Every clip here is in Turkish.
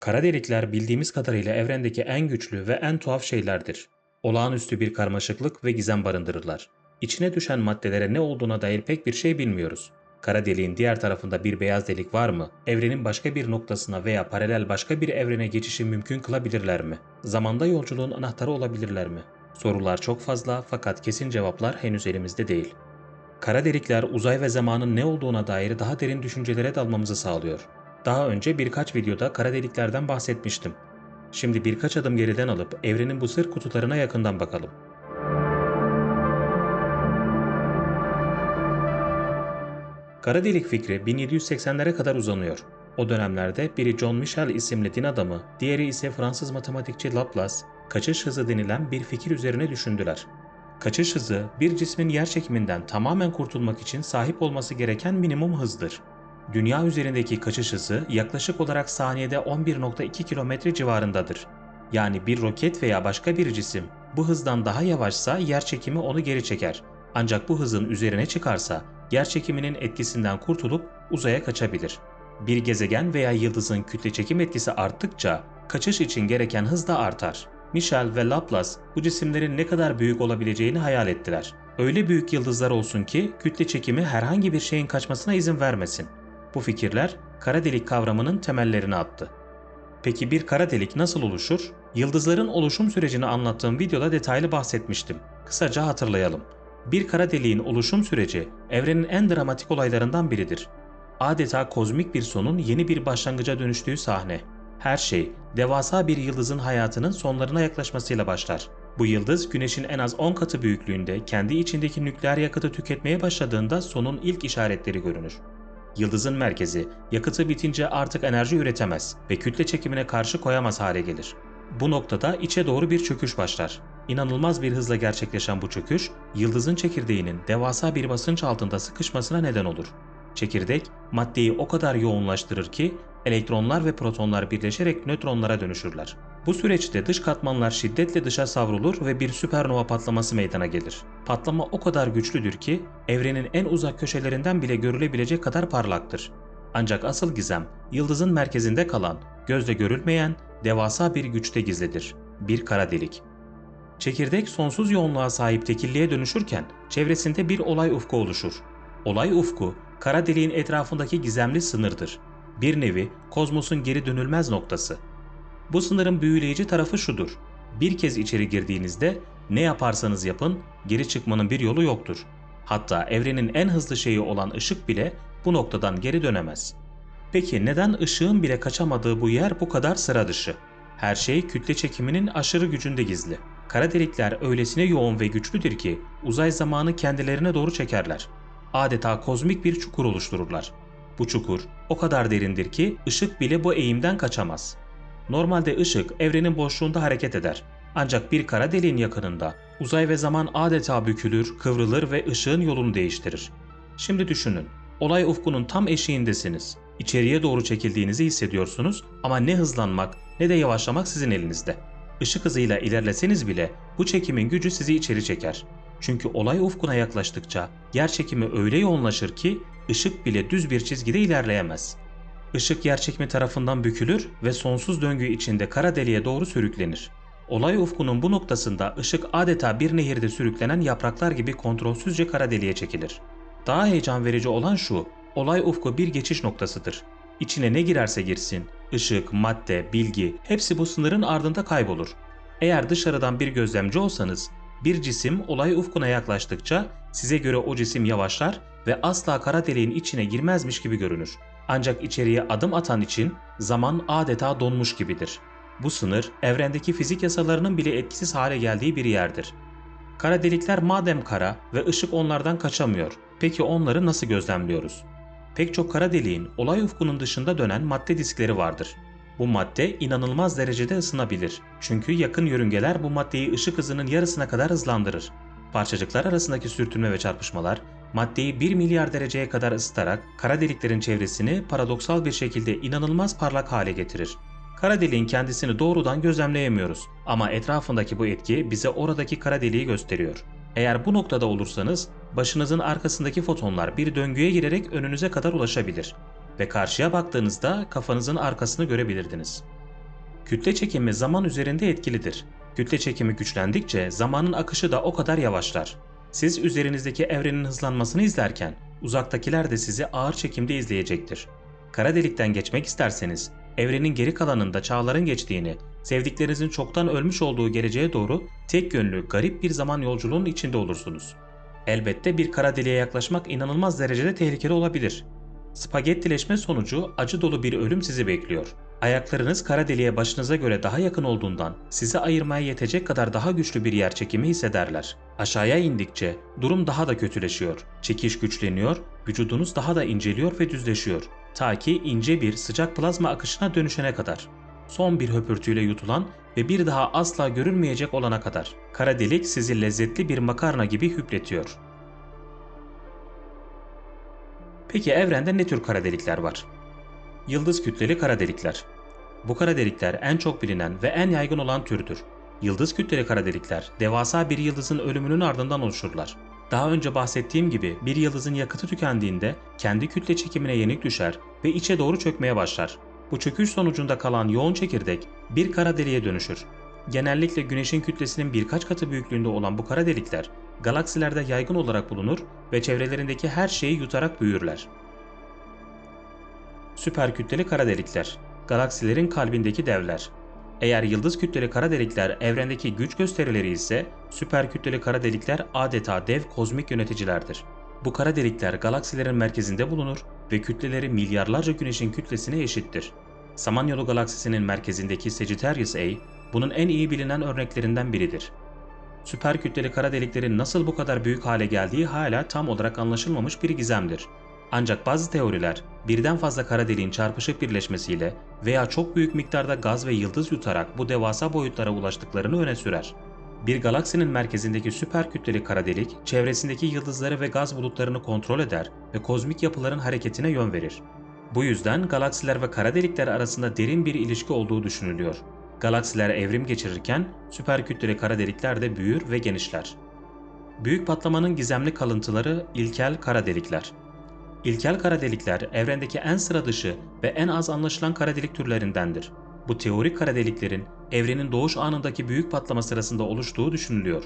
Kara delikler bildiğimiz kadarıyla evrendeki en güçlü ve en tuhaf şeylerdir. Olağanüstü bir karmaşıklık ve gizem barındırırlar. İçine düşen maddelere ne olduğuna dair pek bir şey bilmiyoruz. Kara deliğin diğer tarafında bir beyaz delik var mı? Evrenin başka bir noktasına veya paralel başka bir evrene geçişi mümkün kılabilirler mi? Zamanda yolculuğun anahtarı olabilirler mi? Sorular çok fazla fakat kesin cevaplar henüz elimizde değil. Kara delikler uzay ve zamanın ne olduğuna dair daha derin düşüncelere dalmamızı sağlıyor. Daha önce birkaç videoda kara deliklerden bahsetmiştim. Şimdi birkaç adım geriden alıp evrenin bu sır kutularına yakından bakalım. Kara delik fikri 1780'lere kadar uzanıyor. O dönemlerde biri John Michel isimli din adamı, diğeri ise Fransız matematikçi Laplace, kaçış hızı denilen bir fikir üzerine düşündüler. Kaçış hızı bir cismin yerçekiminden tamamen kurtulmak için sahip olması gereken minimum hızdır. Dünya üzerindeki kaçış hızı yaklaşık olarak saniyede 11.2 km civarındadır. Yani bir roket veya başka bir cisim bu hızdan daha yavaşsa yerçekimi onu geri çeker. Ancak bu hızın üzerine çıkarsa yerçekiminin etkisinden kurtulup uzaya kaçabilir. Bir gezegen veya yıldızın kütle çekim etkisi arttıkça kaçış için gereken hız da artar. Michel ve Laplace bu cisimlerin ne kadar büyük olabileceğini hayal ettiler. Öyle büyük yıldızlar olsun ki kütle çekimi herhangi bir şeyin kaçmasına izin vermesin. Bu fikirler kara delik kavramının temellerini attı. Peki bir kara delik nasıl oluşur? Yıldızların oluşum sürecini anlattığım videoda detaylı bahsetmiştim. Kısaca hatırlayalım. Bir kara deliğin oluşum süreci evrenin en dramatik olaylarından biridir. Adeta kozmik bir sonun yeni bir başlangıca dönüştüğü sahne. Her şey devasa bir yıldızın hayatının sonlarına yaklaşmasıyla başlar. Bu yıldız güneşin en az 10 katı büyüklüğünde kendi içindeki nükleer yakıtı tüketmeye başladığında sonun ilk işaretleri görünür. Yıldızın merkezi yakıtı bitince artık enerji üretemez ve kütle çekimine karşı koyamaz hale gelir. Bu noktada içe doğru bir çöküş başlar. İnanılmaz bir hızla gerçekleşen bu çöküş, yıldızın çekirdeğinin devasa bir basınç altında sıkışmasına neden olur. Çekirdek, maddeyi o kadar yoğunlaştırır ki elektronlar ve protonlar birleşerek nötronlara dönüşürler. Bu süreçte dış katmanlar şiddetle dışa savrulur ve bir süpernova patlaması meydana gelir. Patlama o kadar güçlüdür ki evrenin en uzak köşelerinden bile görülebilecek kadar parlaktır. Ancak asıl gizem yıldızın merkezinde kalan, gözle görülmeyen devasa bir güçte gizlidir. Bir kara delik. Çekirdek sonsuz yoğunluğa sahip tekilliğe dönüşürken çevresinde bir olay ufku oluşur. Olay ufku, kara deliğin etrafındaki gizemli sınırdır. Bir nevi kozmosun geri dönülmez noktası. Bu sınırın büyüleyici tarafı şudur. Bir kez içeri girdiğinizde ne yaparsanız yapın geri çıkmanın bir yolu yoktur. Hatta evrenin en hızlı şeyi olan ışık bile bu noktadan geri dönemez. Peki neden ışığın bile kaçamadığı bu yer bu kadar sıra dışı? Her şey kütle çekiminin aşırı gücünde gizli. Kara delikler öylesine yoğun ve güçlüdür ki uzay zamanı kendilerine doğru çekerler. Adeta kozmik bir çukur oluştururlar. Bu çukur o kadar derindir ki ışık bile bu eğimden kaçamaz. Normalde ışık evrenin boşluğunda hareket eder. Ancak bir kara deliğin yakınında uzay ve zaman adeta bükülür, kıvrılır ve ışığın yolunu değiştirir. Şimdi düşünün. Olay ufkunun tam eşiğindesiniz. İçeriye doğru çekildiğinizi hissediyorsunuz ama ne hızlanmak ne de yavaşlamak sizin elinizde. Işık hızıyla ilerleseniz bile bu çekimin gücü sizi içeri çeker. Çünkü olay ufkuna yaklaştıkça yer çekimi öyle yoğunlaşır ki ışık bile düz bir çizgide ilerleyemez. Işık yerçekimi tarafından bükülür ve sonsuz döngü içinde kara deliğe doğru sürüklenir. Olay ufkunun bu noktasında ışık adeta bir nehirde sürüklenen yapraklar gibi kontrolsüzce kara deliğe çekilir. Daha heyecan verici olan şu, olay ufku bir geçiş noktasıdır. İçine ne girerse girsin, ışık, madde, bilgi hepsi bu sınırın ardında kaybolur. Eğer dışarıdan bir gözlemci olsanız, bir cisim olay ufkuna yaklaştıkça size göre o cisim yavaşlar ve asla kara deliğin içine girmezmiş gibi görünür. Ancak içeriye adım atan için zaman adeta donmuş gibidir. Bu sınır evrendeki fizik yasalarının bile etkisiz hale geldiği bir yerdir. Kara delikler madem kara ve ışık onlardan kaçamıyor, peki onları nasıl gözlemliyoruz? Pek çok kara deliğin olay ufkunun dışında dönen madde diskleri vardır. Bu madde inanılmaz derecede ısınabilir. Çünkü yakın yörüngeler bu maddeyi ışık hızının yarısına kadar hızlandırır. Parçacıklar arasındaki sürtünme ve çarpışmalar maddeyi 1 milyar dereceye kadar ısıtarak kara deliklerin çevresini paradoksal bir şekilde inanılmaz parlak hale getirir. Kara deliğin kendisini doğrudan gözlemleyemiyoruz ama etrafındaki bu etki bize oradaki kara deliği gösteriyor. Eğer bu noktada olursanız başınızın arkasındaki fotonlar bir döngüye girerek önünüze kadar ulaşabilir ve karşıya baktığınızda kafanızın arkasını görebilirdiniz. Kütle çekimi zaman üzerinde etkilidir. Kütle çekimi güçlendikçe zamanın akışı da o kadar yavaşlar. Siz üzerinizdeki evrenin hızlanmasını izlerken uzaktakiler de sizi ağır çekimde izleyecektir. Kara delikten geçmek isterseniz evrenin geri kalanında çağların geçtiğini, sevdiklerinizin çoktan ölmüş olduğu geleceğe doğru tek yönlü garip bir zaman yolculuğunun içinde olursunuz. Elbette bir kara deliğe yaklaşmak inanılmaz derecede tehlikeli olabilir. Spagettileşme sonucu acı dolu bir ölüm sizi bekliyor. Ayaklarınız kara deliğe başınıza göre daha yakın olduğundan sizi ayırmaya yetecek kadar daha güçlü bir yer çekimi hissederler. Aşağıya indikçe durum daha da kötüleşiyor. Çekiş güçleniyor, vücudunuz daha da inceliyor ve düzleşiyor. Ta ki ince bir sıcak plazma akışına dönüşene kadar. Son bir höpürtüyle yutulan ve bir daha asla görülmeyecek olana kadar. Kara delik sizi lezzetli bir makarna gibi hüpletiyor. Peki evrende ne tür kara delikler var? Yıldız kütleli kara delikler. Bu kara delikler en çok bilinen ve en yaygın olan türdür. Yıldız kütleli kara delikler devasa bir yıldızın ölümünün ardından oluşurlar. Daha önce bahsettiğim gibi bir yıldızın yakıtı tükendiğinde kendi kütle çekimine yenik düşer ve içe doğru çökmeye başlar. Bu çöküş sonucunda kalan yoğun çekirdek bir kara deliğe dönüşür. Genellikle Güneş'in kütlesinin birkaç katı büyüklüğünde olan bu kara delikler galaksilerde yaygın olarak bulunur ve çevrelerindeki her şeyi yutarak büyürler. Süper kütleli kara delikler, galaksilerin kalbindeki devler. Eğer yıldız kütleli kara delikler evrendeki güç gösterileri ise süper kütleli kara delikler adeta dev kozmik yöneticilerdir. Bu kara delikler galaksilerin merkezinde bulunur ve kütleleri milyarlarca güneşin kütlesine eşittir. Samanyolu galaksisinin merkezindeki Sagittarius A bunun en iyi bilinen örneklerinden biridir. Süper kütleli kara deliklerin nasıl bu kadar büyük hale geldiği hala tam olarak anlaşılmamış bir gizemdir. Ancak bazı teoriler birden fazla kara deliğin çarpışıp birleşmesiyle veya çok büyük miktarda gaz ve yıldız yutarak bu devasa boyutlara ulaştıklarını öne sürer. Bir galaksinin merkezindeki süper kütleli kara delik, çevresindeki yıldızları ve gaz bulutlarını kontrol eder ve kozmik yapıların hareketine yön verir. Bu yüzden galaksiler ve kara delikler arasında derin bir ilişki olduğu düşünülüyor. Galaksiler evrim geçirirken süper kütleli kara delikler de büyür ve genişler. Büyük patlamanın gizemli kalıntıları ilkel kara delikler. İlkel kara delikler evrendeki en sıra dışı ve en az anlaşılan kara delik türlerindendir. Bu teorik kara deliklerin evrenin doğuş anındaki büyük patlama sırasında oluştuğu düşünülüyor.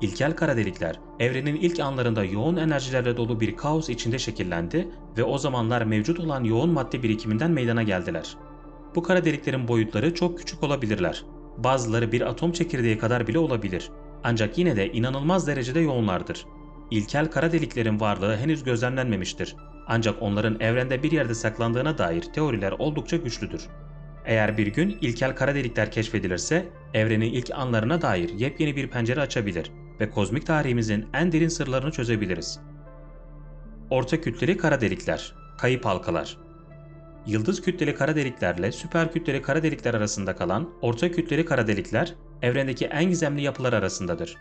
İlkel kara delikler evrenin ilk anlarında yoğun enerjilerle dolu bir kaos içinde şekillendi ve o zamanlar mevcut olan yoğun madde birikiminden meydana geldiler. Bu kara deliklerin boyutları çok küçük olabilirler. Bazıları bir atom çekirdeği kadar bile olabilir. Ancak yine de inanılmaz derecede yoğunlardır. İlkel kara deliklerin varlığı henüz gözlemlenmemiştir. Ancak onların evrende bir yerde saklandığına dair teoriler oldukça güçlüdür. Eğer bir gün ilkel kara delikler keşfedilirse, evrenin ilk anlarına dair yepyeni bir pencere açabilir ve kozmik tarihimizin en derin sırlarını çözebiliriz. Orta kütleli kara delikler, kayıp halkalar. Yıldız kütleli kara deliklerle süper kütleli kara delikler arasında kalan orta kütleli kara delikler evrendeki en gizemli yapılar arasındadır.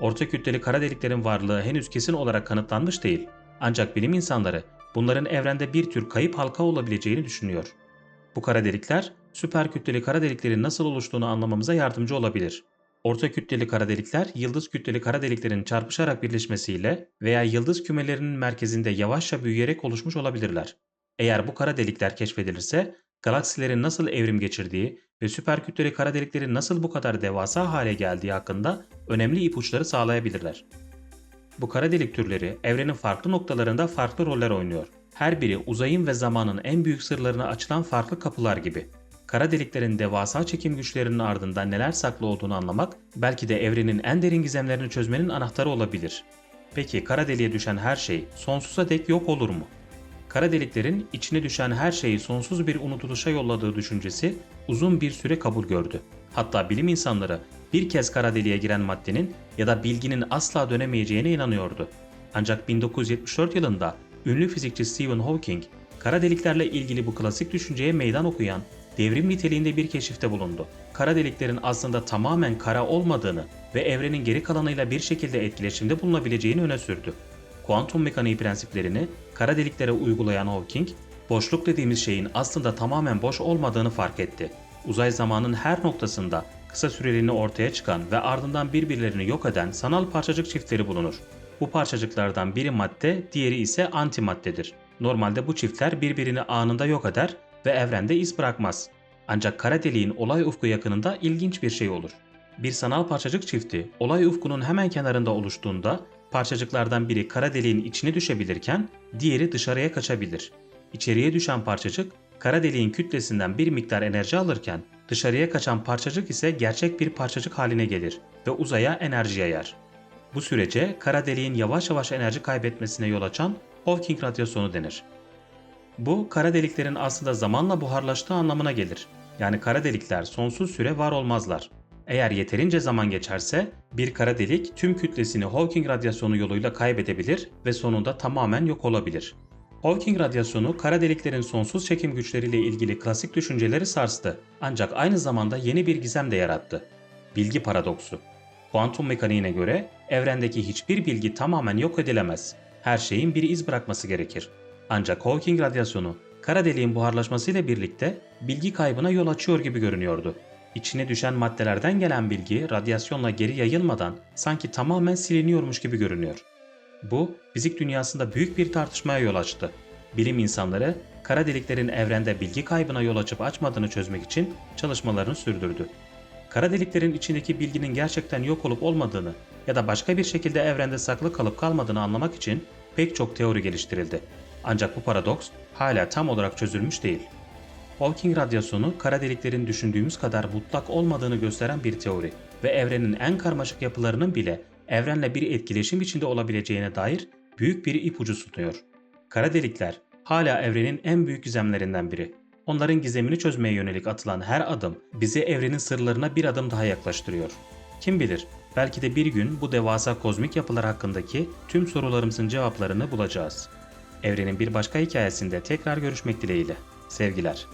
Orta kütleli kara deliklerin varlığı henüz kesin olarak kanıtlanmış değil. Ancak bilim insanları bunların evrende bir tür kayıp halka olabileceğini düşünüyor. Bu kara delikler süper kütleli kara deliklerin nasıl oluştuğunu anlamamıza yardımcı olabilir. Orta kütleli kara delikler yıldız kütleli kara deliklerin çarpışarak birleşmesiyle veya yıldız kümelerinin merkezinde yavaşça büyüyerek oluşmuş olabilirler. Eğer bu kara delikler keşfedilirse galaksilerin nasıl evrim geçirdiği ve süper kütleli kara deliklerin nasıl bu kadar devasa hale geldiği hakkında önemli ipuçları sağlayabilirler. Bu kara delik türleri evrenin farklı noktalarında farklı roller oynuyor. Her biri uzayın ve zamanın en büyük sırlarına açılan farklı kapılar gibi. Kara deliklerin devasa çekim güçlerinin ardında neler saklı olduğunu anlamak belki de evrenin en derin gizemlerini çözmenin anahtarı olabilir. Peki kara deliğe düşen her şey sonsuza dek yok olur mu? Kara deliklerin içine düşen her şeyi sonsuz bir unutuluşa yolladığı düşüncesi uzun bir süre kabul gördü. Hatta bilim insanları bir kez kara deliğe giren maddenin ya da bilginin asla dönemeyeceğine inanıyordu. Ancak 1974 yılında ünlü fizikçi Stephen Hawking, kara deliklerle ilgili bu klasik düşünceye meydan okuyan devrim niteliğinde bir keşifte bulundu. Kara deliklerin aslında tamamen kara olmadığını ve evrenin geri kalanıyla bir şekilde etkileşimde bulunabileceğini öne sürdü. Kuantum mekaniği prensiplerini kara deliklere uygulayan Hawking, boşluk dediğimiz şeyin aslında tamamen boş olmadığını fark etti. Uzay zamanın her noktasında kısa süreliğine ortaya çıkan ve ardından birbirlerini yok eden sanal parçacık çiftleri bulunur. Bu parçacıklardan biri madde, diğeri ise antimaddedir. Normalde bu çiftler birbirini anında yok eder ve evrende iz bırakmaz. Ancak kara deliğin olay ufku yakınında ilginç bir şey olur. Bir sanal parçacık çifti olay ufkunun hemen kenarında oluştuğunda parçacıklardan biri kara deliğin içine düşebilirken diğeri dışarıya kaçabilir. İçeriye düşen parçacık kara deliğin kütlesinden bir miktar enerji alırken dışarıya kaçan parçacık ise gerçek bir parçacık haline gelir ve uzaya enerji yayar. Bu sürece kara deliğin yavaş yavaş enerji kaybetmesine yol açan Hawking radyasyonu denir. Bu kara deliklerin aslında zamanla buharlaştığı anlamına gelir. Yani kara delikler sonsuz süre var olmazlar. Eğer yeterince zaman geçerse bir kara delik tüm kütlesini Hawking radyasyonu yoluyla kaybedebilir ve sonunda tamamen yok olabilir. Hawking radyasyonu kara deliklerin sonsuz çekim güçleriyle ilgili klasik düşünceleri sarstı. Ancak aynı zamanda yeni bir gizem de yarattı. Bilgi paradoksu. Kuantum mekaniğine göre evrendeki hiçbir bilgi tamamen yok edilemez. Her şeyin bir iz bırakması gerekir. Ancak Hawking radyasyonu kara deliğin buharlaşmasıyla birlikte bilgi kaybına yol açıyor gibi görünüyordu. İçine düşen maddelerden gelen bilgi radyasyonla geri yayılmadan sanki tamamen siliniyormuş gibi görünüyor. Bu fizik dünyasında büyük bir tartışmaya yol açtı. Bilim insanları kara deliklerin evrende bilgi kaybına yol açıp açmadığını çözmek için çalışmalarını sürdürdü. Kara deliklerin içindeki bilginin gerçekten yok olup olmadığını ya da başka bir şekilde evrende saklı kalıp kalmadığını anlamak için pek çok teori geliştirildi. Ancak bu paradoks hala tam olarak çözülmüş değil. Hawking radyasyonu kara deliklerin düşündüğümüz kadar mutlak olmadığını gösteren bir teori ve evrenin en karmaşık yapılarının bile evrenle bir etkileşim içinde olabileceğine dair büyük bir ipucu sunuyor. Kara delikler hala evrenin en büyük gizemlerinden biri. Onların gizemini çözmeye yönelik atılan her adım bizi evrenin sırlarına bir adım daha yaklaştırıyor. Kim bilir, belki de bir gün bu devasa kozmik yapılar hakkındaki tüm sorularımızın cevaplarını bulacağız. Evrenin bir başka hikayesinde tekrar görüşmek dileğiyle. Sevgiler.